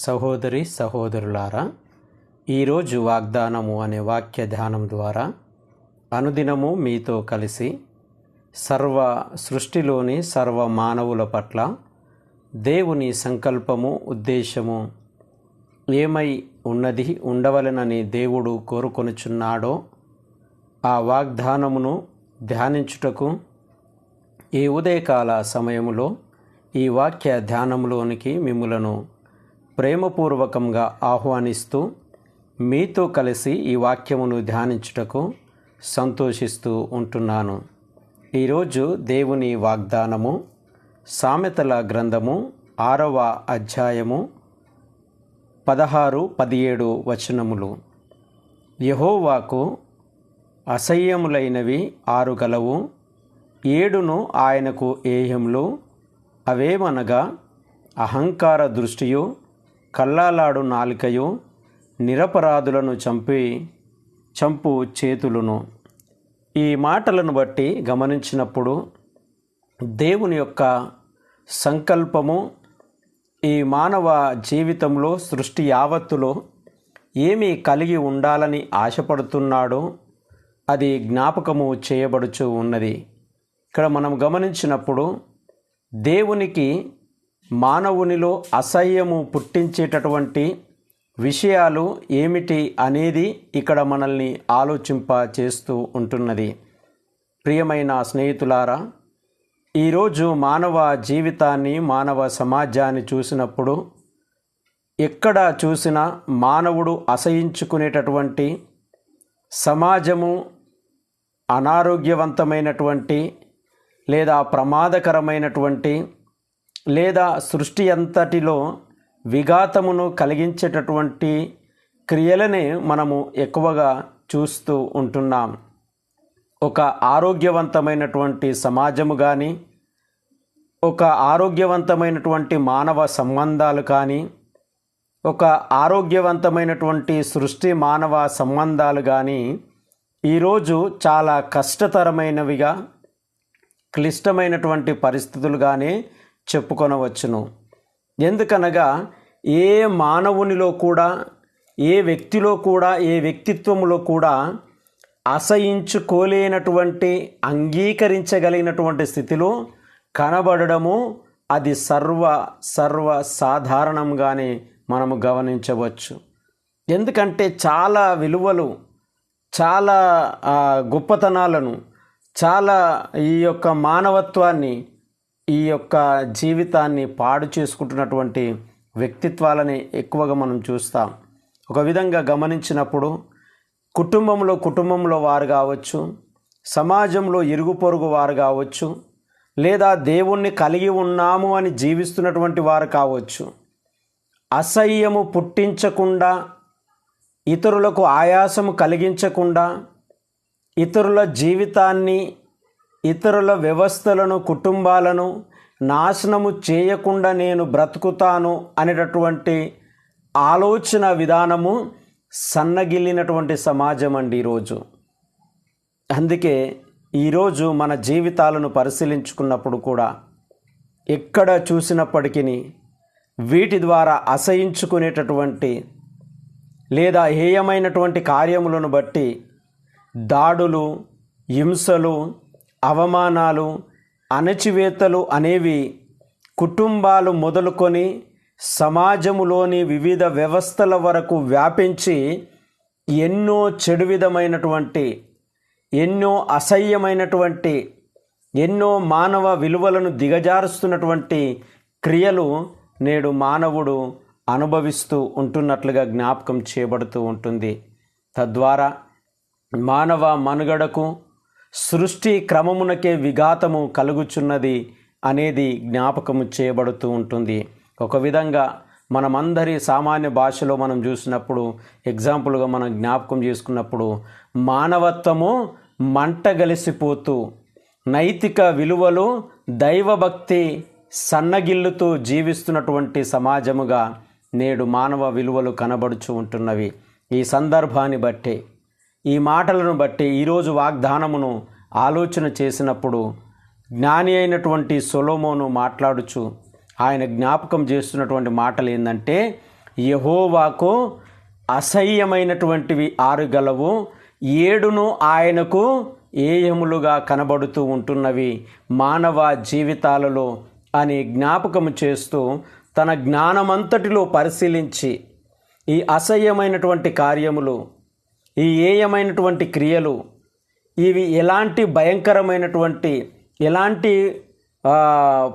సహోదరి సహోదరులారా ఈరోజు వాగ్దానము అనే వాక్య ధ్యానం ద్వారా అనుదినము మీతో కలిసి సర్వ సృష్టిలోని సర్వ మానవుల పట్ల దేవుని సంకల్పము ఉద్దేశము ఏమై ఉన్నది ఉండవలెనని దేవుడు కోరుకొనుచున్నాడో ఆ వాగ్దానమును ధ్యానించుటకు ఈ ఉదయకాల సమయములో ఈ వాక్య ధ్యానంలోనికి మిమ్ములను ప్రేమపూర్వకంగా ఆహ్వానిస్తూ మీతో కలిసి ఈ వాక్యమును ధ్యానించుటకు సంతోషిస్తూ ఉంటున్నాను. ఈరోజు దేవుని వాగ్దానము సామెతల గ్రంథము ఆరవ అధ్యాయము పదహారు పదిహేడు వచనములు. యహోవాకు అసహ్యములైనవి ఆరు గలవు ఏడును ఆయనకు ఏయములు అవేమనగా అహంకార దృష్టియు కల్లాలాడు నాలికయు నిరపరాధులను చంపి చంపు చేతులను. ఈ మాటలను బట్టి గమనించినప్పుడు దేవుని యొక్క సంకల్పము ఈ మానవ జీవితంలో సృష్టి యావత్తులో ఏమి కలిగి ఉండాలని ఆశపడుతున్నాడో అది జ్ఞాపకము చేయబడుచు ఉన్నది. ఇక్కడ మనం గమనించినప్పుడు దేవునికి మానవునిలో అసహ్యము పుట్టించేటటువంటి విషయాలు ఏమిటి అనేది ఇక్కడ మనల్ని ఆలోచింప చేస్తూ ఉంటున్నది. ప్రియమైన స్నేహితులారా ఈరోజు మానవ జీవితాన్ని మానవ సమాజాన్ని చూసినప్పుడు ఎక్కడ చూసినా మానవుడు అసహించుకునేటటువంటి సమాజము అనారోగ్యవంతమైనటువంటి లేదా ప్రమాదకరమైనటువంటి లేదా సృష్టి అంతటిలో విఘాతమును కలిగించేటటువంటి క్రియలనే మనము ఎక్కువగా చూస్తూ ఉంటున్నాం. ఒక ఆరోగ్యవంతమైనటువంటి సమాజము కానీ ఒక ఆరోగ్యవంతమైనటువంటి మానవ సంబంధాలు కానీ ఒక ఆరోగ్యవంతమైనటువంటి సృష్టి మానవ సంబంధాలు కానీ ఈరోజు చాలా కష్టతరమైనవిగా క్లిష్టమైనటువంటి పరిస్థితులుగానే చెప్పుకొనవచ్చును. ఎందుకనగా ఏ మానవునిలో కూడా ఏ వ్యక్తిలో కూడా ఏ వ్యక్తిత్వంలో కూడా అసహించుకోలేనటువంటి అంగీకరించగలిగినటువంటి స్థితిలో కనబడడము అది సర్వ సర్వ సాధారణంగానే మనము గమనించవచ్చు. ఎందుకంటే చాలా విలువలు చాలా గొప్పతనాలను చాలా ఈ యొక్క మానవత్వాన్ని ఈ యొక్క జీవితాన్ని పాడు చేసుకుంటున్నటువంటి వ్యక్తిత్వాలని ఎక్కువగా మనం చూస్తాం. ఒక విధంగా గమనించినప్పుడు కుటుంబంలో కుటుంబంలో వారు కావచ్చు సమాజంలో ఇరుగు పొరుగు వారు కావచ్చు లేదా దేవుణ్ణి కలిగి ఉన్నాము అని జీవిస్తున్నటువంటి వారు కావచ్చు అసహ్యము పుట్టించకుండా ఇతరులకు ఆయాసము కలిగించకుండా ఇతరుల జీవితాన్ని ఇతరుల వ్యవస్థలను కుటుంబాలను నాశనము చేయకుండా నేను బ్రతుకుతాను అనేటటువంటి ఆలోచన విధానము సన్నగిల్లినటువంటి సమాజం అండి ఈరోజు. అందుకే ఈరోజు మన జీవితాలను పరిశీలించుకున్నప్పుడు కూడా ఎక్కడ చూసినప్పటికీ వీటి ద్వారా అసహించుకునేటటువంటి లేదా హేయమైనటువంటి కార్యములను బట్టి దాడులు హింసలు అవమానాలు అణచివేతలు అనేవి కుటుంబాలు మొదలుకొని సమాజములోని వివిధ వ్యవస్థల వరకు వ్యాపించి ఎన్నో చెడు విధమైనటువంటి ఎన్నో అసహ్యమైనటువంటి ఎన్నో మానవ విలువలను దిగజారుస్తున్నటువంటి క్రియలు నేడు మానవుడు అనుభవిస్తూ ఉంటున్నట్లుగా జ్ఞాపకం చేయబడుతూ ఉంటుంది. తద్వారా మానవ మనుగడకు సృష్టి క్రమమునకే విఘాతము కలుగుచున్నది అనేది జ్ఞాపకము చేయబడుతూ ఉంటుంది. ఒక విధంగా మనమందరి సామాన్య భాషలో మనం చూసినప్పుడు ఎగ్జాంపుల్గా మనం జ్ఞాపకం చేసుకున్నప్పుడు మానవత్వము మంటగలిసిపోతూ నైతిక విలువలు దైవభక్తి సన్నగిల్లుతూ జీవిస్తున్నటువంటి సమాజముగా నేడు మానవ విలువలు కనబడుచు ఉంటున్నవి. ఈ సందర్భాన్ని బట్టి ఈ మాటలను బట్టి ఈరోజు వాగ్దానమును ఆలోచన చేసినప్పుడు జ్ఞాని అయినటువంటి సొలోమోను మాట్లాడుచు ఆయన జ్ఞాపకం చేస్తున్నటువంటి మాటలు ఏంటంటే యహోవాకు అసహ్యమైనటువంటివి ఆరు గలవు ఏడును ఆయనకు ఏయములుగా కనబడుతూ ఉంటున్నవి మానవ జీవితాలలో అని జ్ఞాపకము చేస్తూ తన జ్ఞానమంతటిలో పరిశీలించి ఈ అసహ్యమైనటువంటి కార్యములు ఈ ఏయమైనటువంటి క్రియలు ఇవి ఎలాంటి భయంకరమైనటువంటి ఎలాంటి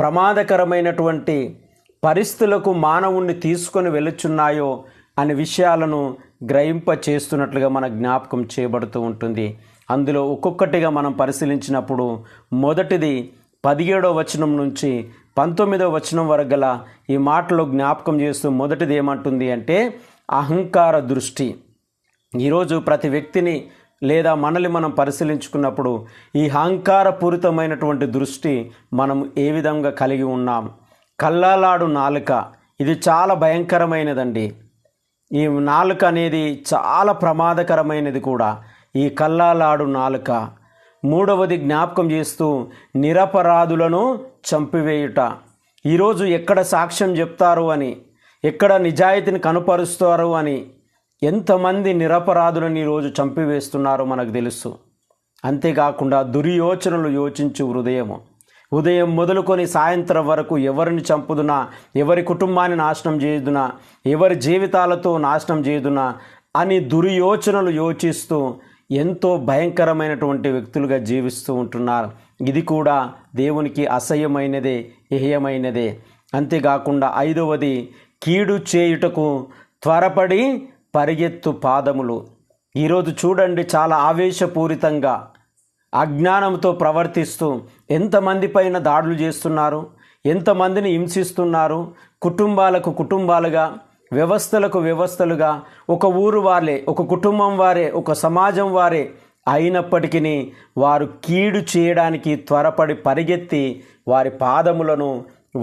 ప్రమాదకరమైనటువంటి పరిస్థితులకు మానవుణ్ణి తీసుకొని వెళుచున్నాయో అనే విషయాలను గ్రహింప చేస్తున్నట్లుగా మన జ్ఞాపకం చేయబడుతూ ఉంటుంది. అందులో ఒక్కొక్కటిగా మనం పరిశీలించినప్పుడు మొదటిది పదిహేడో వచనం నుంచి పంతొమ్మిదవ వచనం వరకు గల ఈ మాటలో జ్ఞాపకం చేస్తూ మొదటిది ఏమంటుంది అంటే అహంకార దృష్టి. ఈరోజు ప్రతి వ్యక్తిని లేదా మనల్ని మనం పరిశీలించుకున్నప్పుడు ఈ అహంకారపూరితమైనటువంటి దృష్టి మనం ఏ విధంగా కలిగి ఉన్నాం? కల్లాలాడు నాలుక ఇది చాలా భయంకరమైనదండి. ఈ నాలుక అనేది చాలా ప్రమాదకరమైనది కూడా. ఈ కల్లాలాడు నాలుక మూడవది జ్ఞాపకం చేస్తూ నిరపరాధులను చంపివేయుట. ఈరోజు ఎక్కడ సాక్ష్యం చెప్తారు అని ఎక్కడ నిజాయితీని కనుపరుస్తారు అని ఎంతమంది నిరపరాధులను ఈరోజు చంపివేస్తున్నారో మనకు తెలుసు. అంతేకాకుండా దుర్యోచనలు యోచించు హృదయము. ఉదయం మొదలుకొని సాయంత్రం వరకు ఎవరిని చంపుదునా ఎవరి కుటుంబాన్ని నాశనం చేయుదునా ఎవరి జీవితాలతో నాశనం చేయుదునా అని దుర్యోచనలు యోచిస్తూ ఎంతో భయంకరమైనటువంటి వ్యక్తులుగా జీవిస్తూ ఉంటున్నారు. ఇది కూడా దేవునికి అసహ్యమైనదే ఏహ్యమైనదే అంతేకాకుండా ఐదవది కీడు చేయుటకు త్వరపడి పరిగెత్తు పాదములు. ఈరోజు చూడండి చాలా ఆవేశపూరితంగా అజ్ఞానంతో ప్రవర్తిస్తూ ఎంతమంది పైన దాడులు చేస్తున్నారు ఎంతమందిని హింసిస్తున్నారు కుటుంబాలకు కుటుంబాలుగా వ్యవస్థలకు వ్యవస్థలుగా ఒక ఊరు వారే ఒక కుటుంబం వారే ఒక సమాజం వారే అయినప్పటికీ వారు కీడు చేయడానికి త్వరపడి పరిగెత్తి వారి పాదములను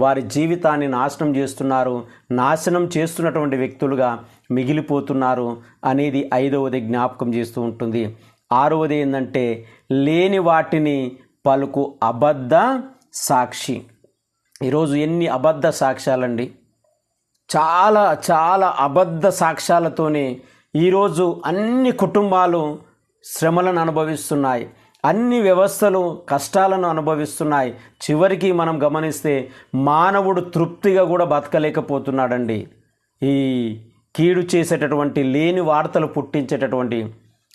వారి జీవితాన్ని నాశనం చేస్తున్నారు నాశనం చేస్తున్నటువంటి వ్యక్తులుగా మిగిలిపోతున్నారు అనేది ఐదవది జ్ఞాపకం చేస్తూ ఉంటుంది. ఆరవది ఏంటంటే లేని వాటిని పలుకు అబద్ధ సాక్షి. ఈరోజు ఎన్ని అబద్ధ సాక్ష్యాలండి? చాలా చాలా అబద్ధ సాక్ష్యాలతోనే ఈరోజు అన్ని కుటుంబాలు శ్రమలను అనుభవిస్తున్నాయి. అన్ని వ్యవస్థలు కష్టాలను అనుభవిస్తున్నాయి. చివరికి మనం గమనిస్తే మానవుడు తృప్తిగా కూడా బతకలేకపోతున్నాడండి. ఈ కీడు చేసేటటువంటి లేని వార్తలు పుట్టించేటటువంటి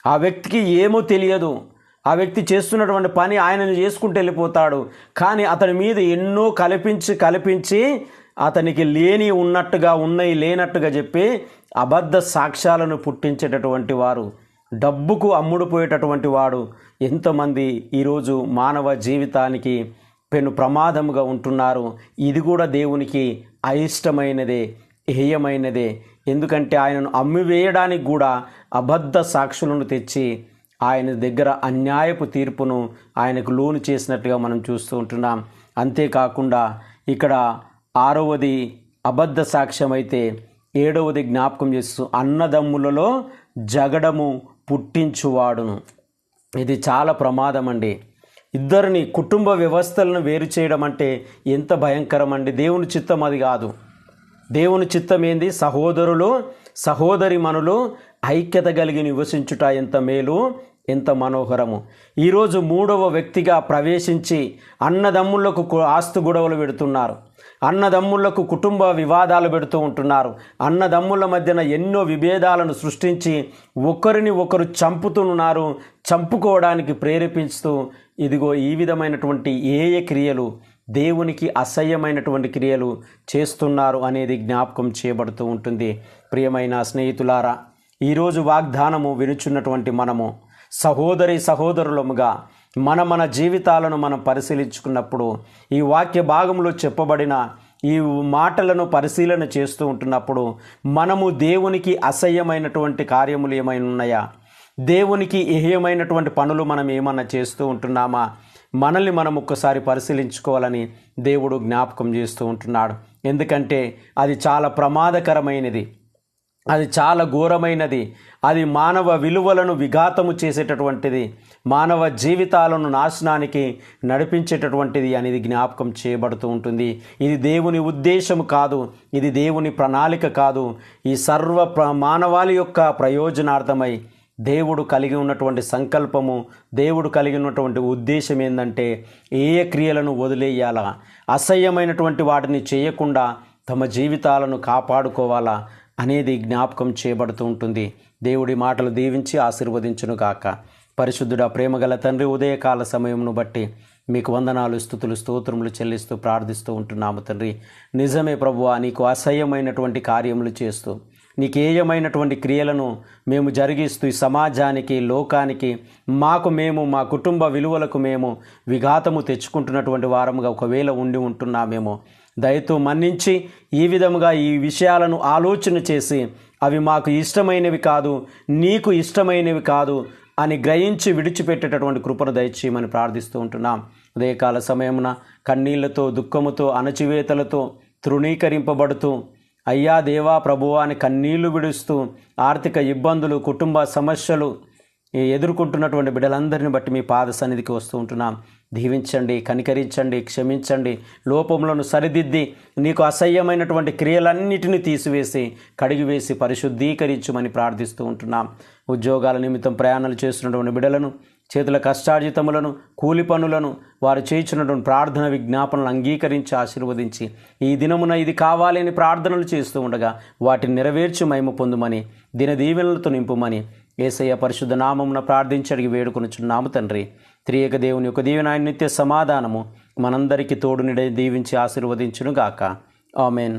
ఆ వ్యక్తికి ఏమో తెలియదు. ఆ వ్యక్తి చేస్తున్నటువంటి పని ఆయనను చేసుకుంటూ వెళ్ళిపోతాడు. కానీ అతని మీద ఎన్నో కల్పించి కల్పించి అతనికి లేని ఉన్నట్టుగా ఉన్నాయి లేనట్టుగా చెప్పి అబద్ధ సాక్ష్యాలను పుట్టించేటటువంటి వారు డబ్బుకు అమ్ముడుపోయేటటువంటి వాడు ఎంతమంది ఈరోజు మానవ జీవితానికి పెను ప్రమాదముగా ఉంటున్నారు. ఇది కూడా దేవునికి అయిష్టమైనదే హేయమైనదే. ఎందుకంటే ఆయనను అమ్మివేయడానికి కూడా అబద్ధ సాక్షులను తెచ్చి ఆయన దగ్గర అన్యాయపు తీర్పును ఆయనకు లోను చేసినట్టుగా మనం చూస్తూ ఉంటున్నాం. అంతేకాకుండా ఇక్కడ ఆరవది అబద్ధ సాక్ష్యం అయితే ఏడవది జ్ఞాపకం చేస్తూ అన్నదమ్ములలో జగడము పుట్టించువాడును. ఇది చాలా ప్రమాదం అండి ఇద్దరిని కుటుంబ వ్యవస్థలను వేరు చేయడం అంటే ఎంత భయంకరం అండి దేవుని చిత్తం అది కాదు. దేవుని చిత్తం ఏంది? సహోదరులు సహోదరి మనులు ఐక్యత కలిగి నివసించుట ఎంత మేలు ఎంత మనోహరము. ఈరోజు మూడవ వ్యక్తిగా ప్రవేశించి అన్నదమ్ములకు ఆస్తు గొడవలు పెడుతున్నారు. అన్నదమ్ములకు కుటుంబ వివాదాలు పెడుతూ ఉంటున్నారు. అన్నదమ్ముల మధ్యన ఎన్నో విభేదాలను సృష్టించి ఒకరిని ఒకరు చంపుతున్నారు చంపుకోవడానికి ప్రేరేపిస్తూ. ఇదిగో ఈ విధమైనటువంటి ఏయ ఏ క్రియలు దేవునికి అసహ్యమైనటువంటి క్రియలు చేస్తున్నారు అనేది జ్ఞాపకం చేయబడుతూ ఉంటుంది. ప్రియమైన స్నేహితులారా ఈరోజు వాగ్దానము వినుచున్నటువంటి మనము సహోదరి సహోదరులముగా మన మన జీవితాలను మనం పరిశీలించుకున్నప్పుడు ఈ వాక్య భాగంలో చెప్పబడిన ఈ మాటలను పరిశీలన చేస్తూ ఉంటున్నప్పుడు మనము దేవునికి అసహ్యమైనటువంటి కార్యములు ఏమైనా ఉన్నాయా? దేవునికి ఏహ్యమైనటువంటి పనులు మనం ఏమన్నా చేస్తూ ఉంటున్నామా? మనల్ని మనం ఒక్కసారి పరిశీలించుకోవాలని దేవుడు జ్ఞాపకం చేస్తూ ఉంటున్నాడు. ఎందుకంటే అది చాలా ప్రమాదకరమైనది. అది చాలా ఘోరమైనది. అది మానవ విలువలను విఘాతము చేసేటటువంటిది. మానవ జీవితాలను నాశనానికి నడిపించేటటువంటిది అనేది జ్ఞాపకం చేయబడుతూ ఉంటుంది. ఇది దేవుని ఉద్దేశం కాదు ఇది దేవుని ప్రణాళిక కాదు. ఈ సర్వ ప్ర మానవాళి యొక్క ప్రయోజనార్థమై దేవుడు కలిగి ఉన్నటువంటి సంకల్పము దేవుడు కలిగి ఉన్నటువంటి ఉద్దేశం ఏంటంటే ఏ క్రియలను వదిలేయాలా అసహ్యమైనటువంటి వాటిని చేయకుండా తమ జీవితాలను కాపాడుకోవాలా అనేది జ్ఞాపకం చేయబడుతూ ఉంటుంది. దేవుడి మాటలు దీవించి ఆశీర్వదించునుగాక. పరిశుద్ధుడ ప్రేమగల తండ్రి ఉదయకాల సమయమును బట్టి మీకు వందనాలు స్థుతులు స్తోత్రములు చెల్లిస్తూ ప్రార్థిస్తూ ఉంటున్నాము తండ్రి. నిజమే ప్రభువా నీకు అసహ్యమైనటువంటి కార్యములు చేస్తూ నీకేయమైనటువంటి క్రియలను మేము జరిగిస్తూ ఈ సమాజానికి లోకానికి మాకు మేము మా కుటుంబ విలువలకు మేము విఘాతము తెచ్చుకుంటున్నటువంటి వారముగా ఒకవేళ ఉండి ఉంటున్నామేమో. దయతో మన్నించి ఈ విధముగా ఈ విషయాలను ఆలోచన చేసి అవి మాకు ఇష్టమైనవి కాదు నీకు ఇష్టమైనవి కాదు అని గ్రహించి విడిచిపెట్టేటటువంటి కృపను దయచేయమని ప్రార్థిస్తూ ఉంటున్నాం. ఉదయకాల సమయమున కన్నీళ్ళతో దుఃఖముతో అణచివేతలతో తృణీకరింపబడుతూ అయ్యా దేవా ప్రభువా అని కన్నీళ్ళు విడుస్తూ ఆర్థిక ఇబ్బందులు కుటుంబ సమస్యలు ఎదుర్కొంటున్నటువంటి బిడ్డలందరిని బట్టి మీ పాద సన్నిధికి వస్తూ ఉంటున్నాం. దీవించండి కనికరించండి క్షమించండి. లోపములను సరిదిద్ది నీకు అసహ్యమైనటువంటి క్రియలన్నిటిని తీసివేసి కడిగివేసి పరిశుద్ధీకరించమని ప్రార్థిస్తూ ఉంటున్నాం. ఉద్యోగాల నిమిత్తం ప్రయాణాలు చేస్తున్నటువంటి బిడ్డలను చేతుల కష్టార్జితములను కూలి పనులను వారు చేయించినటువంటి ప్రార్థన విజ్ఞాపనలు అంగీకరించి ఆశీర్వదించి ఈ దినమున ఇది కావాలని ప్రార్థనలు చేస్తూ ఉండగా వాటిని నెరవేర్చి మహిమ పొందుమని దినదీవెనలతో నింపుమని ఏసయ్య పరిశుద్ధ నామమున ప్రార్థించి అడిగి వేడుకొనుచున్నాము తండ్రి త్రియక దేవుని యొక్క దీవెన నిత్య సమాధానము మనందరికీ తోడునిడే దీవించి ఆశీర్వదించునుగాక. ఆమెన్.